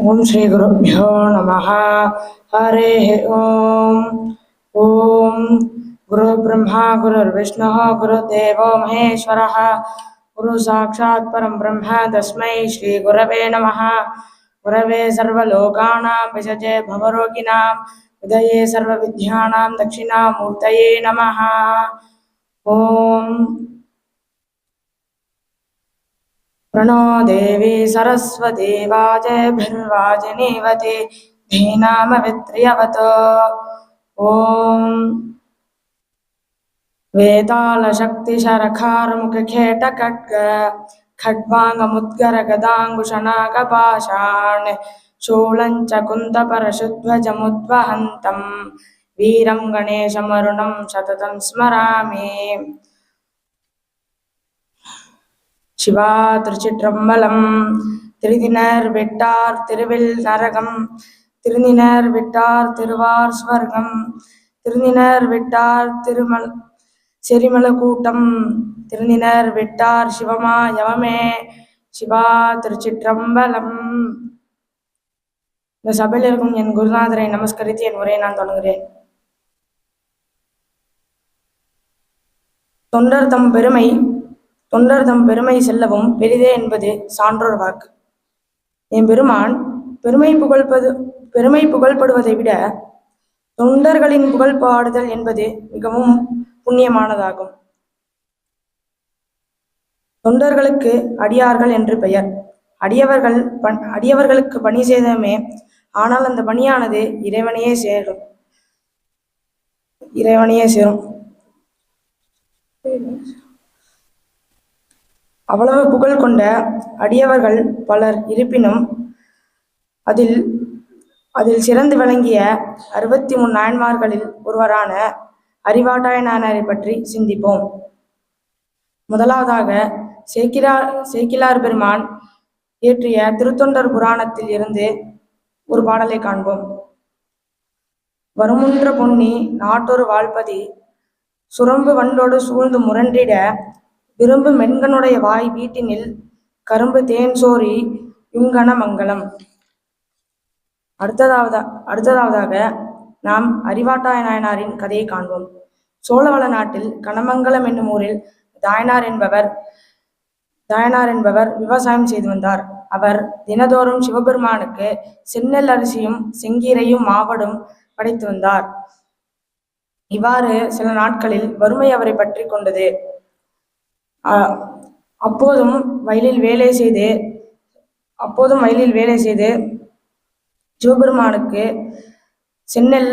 ॐ श्रीगुरुभ्यो नमः हरेः ॐ ॐ गुरुर्ब्रह्मा गुरुर्विष्णुः गुरुदेवो महेश्वरः गुरु साक्षात् परं ब्रह्म तस्मै श्रीगुरवे नमः गुरवे सर्वलोकानां विषजे भवरोगिणां हृदये सर्वविद्यानां दक्षिणामूर्तये नमः ॐ प्रणो देवी सरस्वती वाजभिर्वाजिनीवती धीनामवित्र्यवत् ॐ वेतालशक्तिशरखार्मुखखेटखड्ग खड्वाङ्गमुद्गरगदाङ्कुशनागपाषाण् शूलञ्च कुन्तपरशुध्वजमुद्वहन्तम् वीरं गणेशमरुणं सततं स्मरामि சிவா திருச்சிற்றம்பலம் திருதினர் விட்டார் திருவில் நரகம் திருநினர் விட்டார் திருவார் ஸ்வர்கம் திருநினர் விட்டார் திருமல் செரிமல கூட்டம் திருநினர் விட்டார் சிவமா யவமே சிவா திருச்சிற்றம்பலம். இந்த சபையில் இருக்கும் என் குருநாதரை நமஸ்கரித்து என் உரையை நான் தொடங்குகிறேன். தொண்டர் தம் பெருமை தொண்டர்தம் பெருமை செல்லவும் பெரிதே என்பது சான்றோர் வாக்கு. என் பெருமான் பெருமை புகழ்ப்பது பெருமை புகழ்படுவதை விட தொண்டர்களின் புகழ் பாடுதல் என்பது மிகவும் புண்ணியமானதாகும். தொண்டர்களுக்கு அடியார்கள் என்று பெயர். அடியவர்கள் பண் அடியவர்களுக்கு பணி செய்தமே ஆனால் அந்த பணியானது இறைவனையே சேரும். இறைவனையே சேரும். அவ்வளவு புகழ் கொண்ட அடியவர்கள் பலர் இருப்பினும் அதில் அதில் சிறந்து விளங்கிய அறுபத்தி மூணு நாயன்மார்களில் ஒருவரான அறிவாட்டாய நாயனரை பற்றி சிந்திப்போம். முதலாவதாக சேக்கிரார் சேக்கிலார் பெருமான் இயற்றிய திருத்தொண்டர் புராணத்தில் இருந்து ஒரு பாடலை காண்போம். வருமுன்ற பொன்னி நாட்டொரு வாழ்பதி சுரம்பு வண்டோடு சூழ்ந்து முரண்டிட விரும்பு மென்கனுடைய வாய் வீட்டினில் கரும்பு தேன் சோரி யுங்கன மங்களம் அடுத்ததாவதா அடுத்ததாவதாக நாம் அறிவாட்டாய நாயனாரின் கதையை காண்போம். சோழவள நாட்டில் கனமங்கலம் என்னும் ஊரில் தாயனார் என்பவர் தாயனார் என்பவர் விவசாயம் செய்து வந்தார். அவர் தினதோறும் சிவபெருமானுக்கு செந்நெல் அரிசியும் செங்கீரையும் மாவடும் படைத்து வந்தார். இவ்வாறு சில நாட்களில் வறுமை அவரை பற்றி கொண்டது. அப்போதும் வயலில் வேலை செய்து அப்போதும் வயலில் வேலை செய்து சிவபெருமானுக்கு செந்நெல்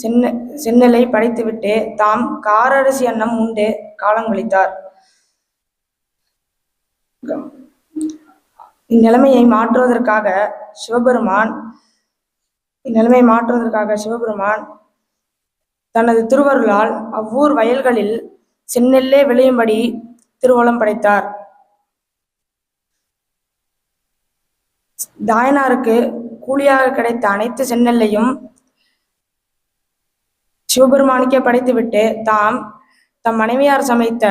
சென்ன செந்நெலை படைத்துவிட்டு தாம் காரரிசி அன்னம் உண்டு காலம் கழித்தார். இந்நிலைமையை மாற்றுவதற்காக சிவபெருமான் இந்நிலைமையை மாற்றுவதற்காக சிவபெருமான் தனது திருவருளால் அவ்வூர் வயல்களில் செந்நெல்லே விளையும்படி திருவோலம் படைத்தார். தாயனாருக்கு கூலியாக கிடைத்த அனைத்து செந்நெல்லையும் சிவபெருமானுக்கே படைத்துவிட்டு தாம் தம் மனைவியார் சமைத்த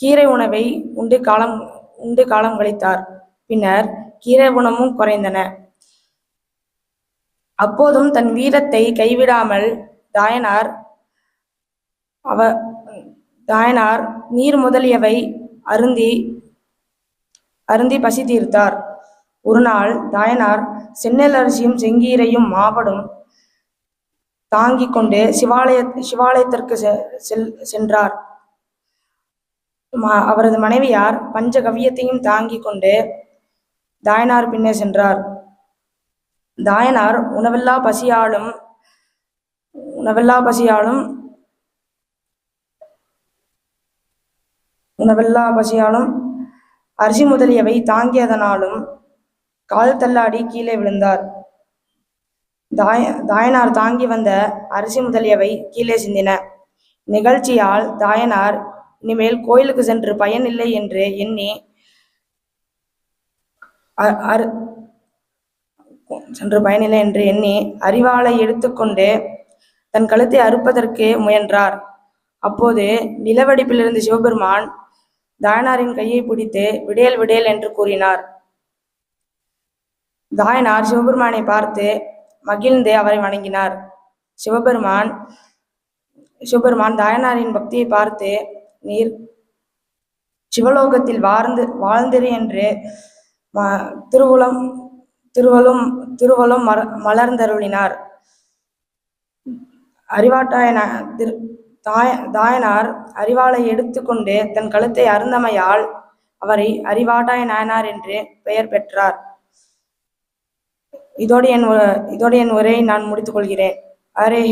கீரை உணவை உண்டு காலம் உண்டு காலம் கழித்தார். பின்னர் கீரை உணவும் குறைந்தன. அப்போதும் தன் வீரத்தை கைவிடாமல் தாயனார் அவ தாயனார் நீர் முதலியவை அருந்தி அருந்தி பசி தீர்த்தார் ஒரு நாள் தாயனார் செந்நெல் அரிசியும் செங்கீரையும் மாவடும் தாங்கிக் கொண்டு சிவாலய சிவாலயத்திற்கு செல் சென்றார். அவரது மனைவியார் பஞ்ச கவியத்தையும் தாங்கிக் கொண்டு தாயனார் பின்னே சென்றார். தாயனார் உணவெல்லா பசியாலும் உணவெல்லா பசியாலும் உணவெல்லா பசியாலும் அரிசி முதலியவை தாங்கியதனாலும் கால் தள்ளாடி கீழே விழுந்தார். தாய தாயனார் தாங்கி வந்த அரிசி முதலியவை கீழே சிந்தின. நிகழ்ச்சியால் தாயனார் இனிமேல் கோயிலுக்கு சென்று பயன் இல்லை என்று எண்ணி சென்று பயனில்லை என்று எண்ணி அறிவாளை எடுத்துக்கொண்டு தன் கழுத்தை அறுப்பதற்கு முயன்றார். அப்போது நிலவடிப்பிலிருந்து சிவபெருமான் தாயனாரின் கையை பிடித்து விடேல் விடேல் என்று கூறினார். தாயனார் சிவபெருமானை பார்த்து மகிழ்ந்து அவரை வணங்கினார். சிவபெருமான் சிவபெருமான் தாயனாரின் பக்தியை பார்த்து நீர் சிவலோகத்தில் வாழ்ந்து வாழ்ந்திரு என்று ம- திருவுளம் திருவலும் திருவலும் மலர்ந்தருளினார். அறிவாட்டாய திரு தாய தாயனார் அறிவாளை எடுத்துக்கொண்டு தன் கழுத்தை அருந்தமையால் அவரை அறிவாட்டாய நாயனார் என்று பெயர் பெற்றார். இதோடு என் இதோடு என் உரையை நான் முடித்துக் கொள்கிறேன். அரே